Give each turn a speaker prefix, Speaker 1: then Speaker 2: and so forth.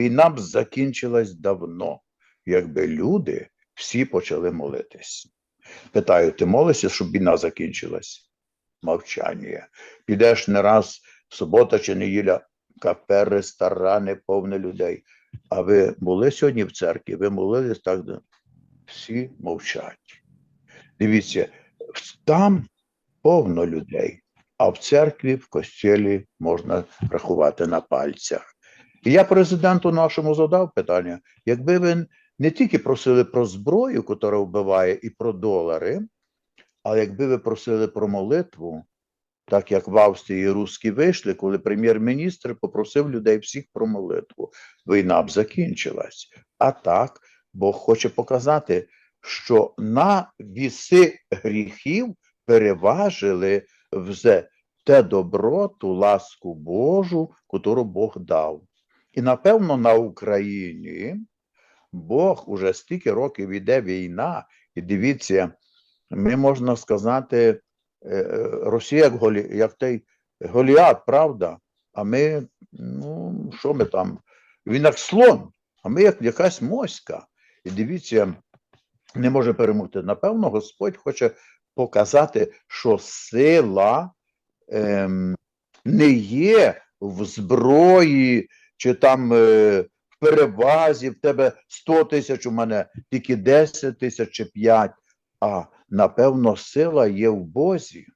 Speaker 1: Війна б закінчилась давно, якби люди всі почали молитись. Питаю, ти молишся, щоб війна закінчилась? Мовчання. Підеш не раз субота чи неділя, кафе, ресторани, повне людей. А ви були сьогодні в церкві? Ви молились так? Всі мовчать. Дивіться, там повно людей, а в церкві, в костілі можна рахувати на пальцях. Я президенту нашому задав питання: якби ви не тільки просили про зброю, яка вбиває, і про долари, а якби ви просили про молитву, так як в Австрії русські вийшли, коли прем'єр-міністр попросив людей всіх про молитву, війна б закінчилась. А так, Бог хоче показати, що на віси гріхів переважили вже те добро, ту ласку Божу, яку Бог дав. І напевно на Україні Бог уже стільки років іде війна, і дивіться, ми можна сказати, е, е, Росія як, голі, як той Голіат, правда? А ми, ну, що ми там? Він як слон, а ми як якась моська. І дивіться, не може перемогти. Напевно, Господь хоче показати, що сила ем, не є в зброї, чи там е, в перевазі, в тебе 100 тисяч, у мене тільки 10 тисяч чи 5, а напевно, сила є в Бозі.